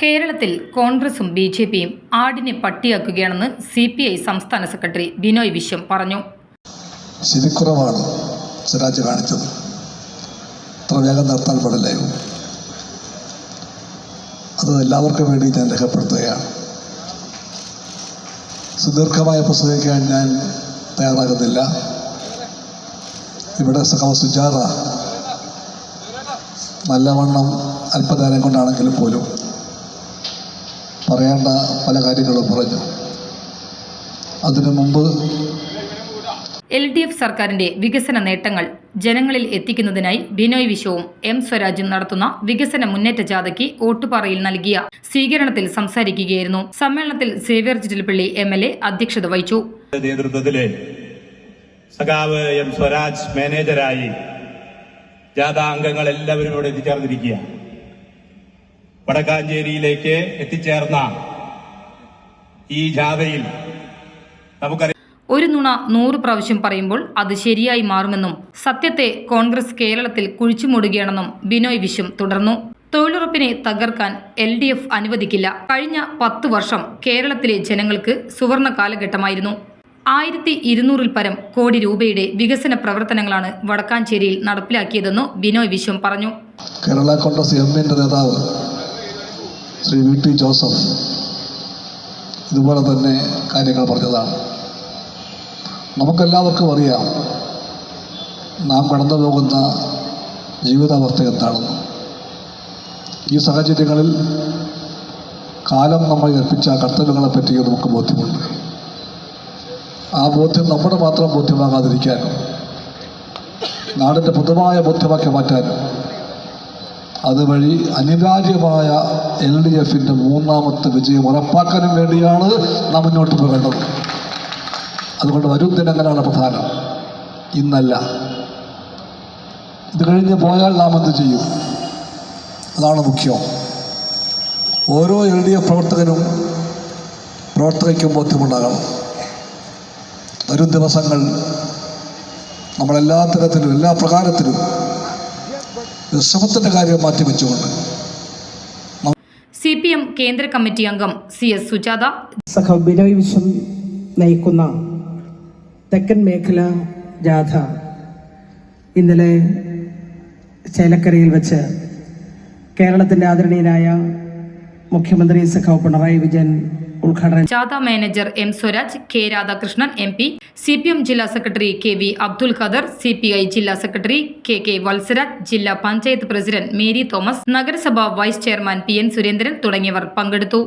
കേരളത്തിൽ കോൺഗ്രസും B J പിയും ആടിനെ പട്ടിയാക്കുകയാണെന്ന് സി പി ഐ സംസ്ഥാന സെക്രട്ടറി ബിനോയ് വിശ്വം പറഞ്ഞു. ശരിക്കുറവാണ് സ്വരാജ് കാണിച്ചത്. അത്ര വേഗം നടത്താൻ പാടില്ലായിരുന്നു അത് എല്ലാവർക്കും വേണ്ടി ഞാൻ രേഖപ്പെടുത്തുകയാണ്. സുദീർഘമായ പ്രസംഗിക്കാൻ ഞാൻ തയ്യാറാകുന്നില്ല. ഇവിടെ സഖാവ് സുജാത നല്ലവണ്ണം അല്പനേരം കൊണ്ടാണെങ്കിലും പോലും പറയേണ്ട പല കാര്യങ്ങളും പറഞ്ഞു. അതിനു മുമ്പ് എൽ ഡി എഫ് സർക്കാരിന്റെ വികസന നേട്ടങ്ങൾ ജനങ്ങളിൽ എത്തിക്കുന്നതിനായി ബിനോയ് വിശ്വവും എം സ്വരാജും നടത്തുന്ന വികസന മുന്നേറ്റ ജാഥയ്ക്ക് ഓട്ടുപാറയിൽ നൽകിയ സ്വീകരണത്തിൽ സംസാരിക്കുകയായിരുന്നു. സമ്മേളനത്തിൽ Xavier Chittilappilly M L A അധ്യക്ഷത വഹിച്ചു. നേതൃത്വത്തിലെ സഖാവ് എം സ്വരാജ് മാനേജരായി ജാഥ അംഗങ്ങൾ എല്ലാവരും ഇവിടെ എത്തിച്ചേർന്നിരിക്കുക വടക്കാഞ്ചേരിയിലേക്ക് എത്തിച്ചേർന്ന ഈ ജാഥയിൽ നമുക്കറിയാം ഒരു നുണ നൂറ് പ്രാവശ്യം പറയുമ്പോൾ അത് ശരിയായി മാറുമെന്നും സത്യത്തെ കോൺഗ്രസ് കേരളത്തിൽ കുഴിച്ചുമൂടുകയാണെന്നും ബിനോയ് വിശ്വം തുടർന്നു. തൊഴിലുറപ്പിനെ തകർക്കാൻ എൽ ഡി എഫ് അനുവദിക്കില്ല. കഴിഞ്ഞ പത്ത് വർഷം കേരളത്തിലെ ജനങ്ങൾക്ക് സുവർണ കാലഘട്ടമായിരുന്നു. ആയിരത്തി ഇരുന്നൂറിൽ പരം കോടി രൂപയുടെ വികസന പ്രവർത്തനങ്ങളാണ് വടക്കാഞ്ചേരിയിൽ നടപ്പിലാക്കിയതെന്ന് ബിനോയ് വിശ്വം പറഞ്ഞു. കേരള കോൺഗ്രസ് എമ്മിന്റെ നേതാവ് ശ്രീ വി ടി ജോസഫ് ഇതുപോലെ തന്നെ കാര്യങ്ങൾ പറഞ്ഞതാണ്. നമുക്കെല്ലാവർക്കും അറിയാം നാം കടന്നു പോകുന്ന ജീവിതാവസ്ഥ എന്താണെന്ന്. ഈ സാഹചര്യങ്ങളിൽ കാലം നമ്മൾ ഏൽപ്പിച്ച കർത്തവ്യങ്ങളെ പറ്റി നമുക്ക് ബോധ്യമുണ്ട്. ആ ബോധ്യം നമ്മുടെ മാത്രം ബോധ്യമാകാതിരിക്കാനും നാടിന്റെ പൊതുവായ ബോധ്യമാക്കി മാറ്റാനും അതുവഴി അനിവാര്യമായ എൽ ഡി എഫിന്റെ മൂന്നാമത്തെ വിജയം ഉറപ്പാക്കാനും വേണ്ടിയാണ് നാം മുന്നോട്ട് പോകേണ്ടത്. അതുകൊണ്ട് വരും ദിനങ്ങളാണ് പ്രധാനം. ഇന്നല്ല. ഇത് കഴിഞ്ഞ് പോയാൽ നാം എന്ത് ചെയ്യും? അതാണ് മുഖ്യം. ഓരോ എൽ ഡി എഫ് പ്രവർത്തകനും പ്രവർത്തകയ്ക്കും ബോധ്യമുണ്ടാകണം. വരും ദിവസങ്ങൾ നമ്മളെല്ലാ തരത്തിലും എല്ലാ പ്രകാരത്തിലും ശ്രമത്തിന്റെ കാര്യം മാറ്റിവെച്ചുകൊണ്ട് സി പി എം കേന്ദ്ര കമ്മിറ്റി അംഗം സി എസ് സുജാത സഖ ബിനോയ് വിശ്വം നയിക്കുന്ന തെക്കൻ മേഖല ജാഥ ഇന്നലെ ചേലക്കരയിൽ വെച്ച് കേരളത്തിന്റെ ആദരണീയനായ മുഖ്യമന്ത്രി സഖാവ് പിണറായി വിജയൻ ഉദ്ഘാടനം ജാഥ manager M Swaraj K Radhakrishnan M P C P M ജില്ലാ secretary K V Abdul Khader C P I ജില്ലാ സെക്രട്ടറി കെ കെ വത്സരാജ് ജില്ലാ പഞ്ചായത്ത് പ്രസിഡന്റ് മേരി തോമസ് നഗരസഭാ vice chairman P N Surendran തുടങ്ങിയവർ പങ്കെടുത്തു.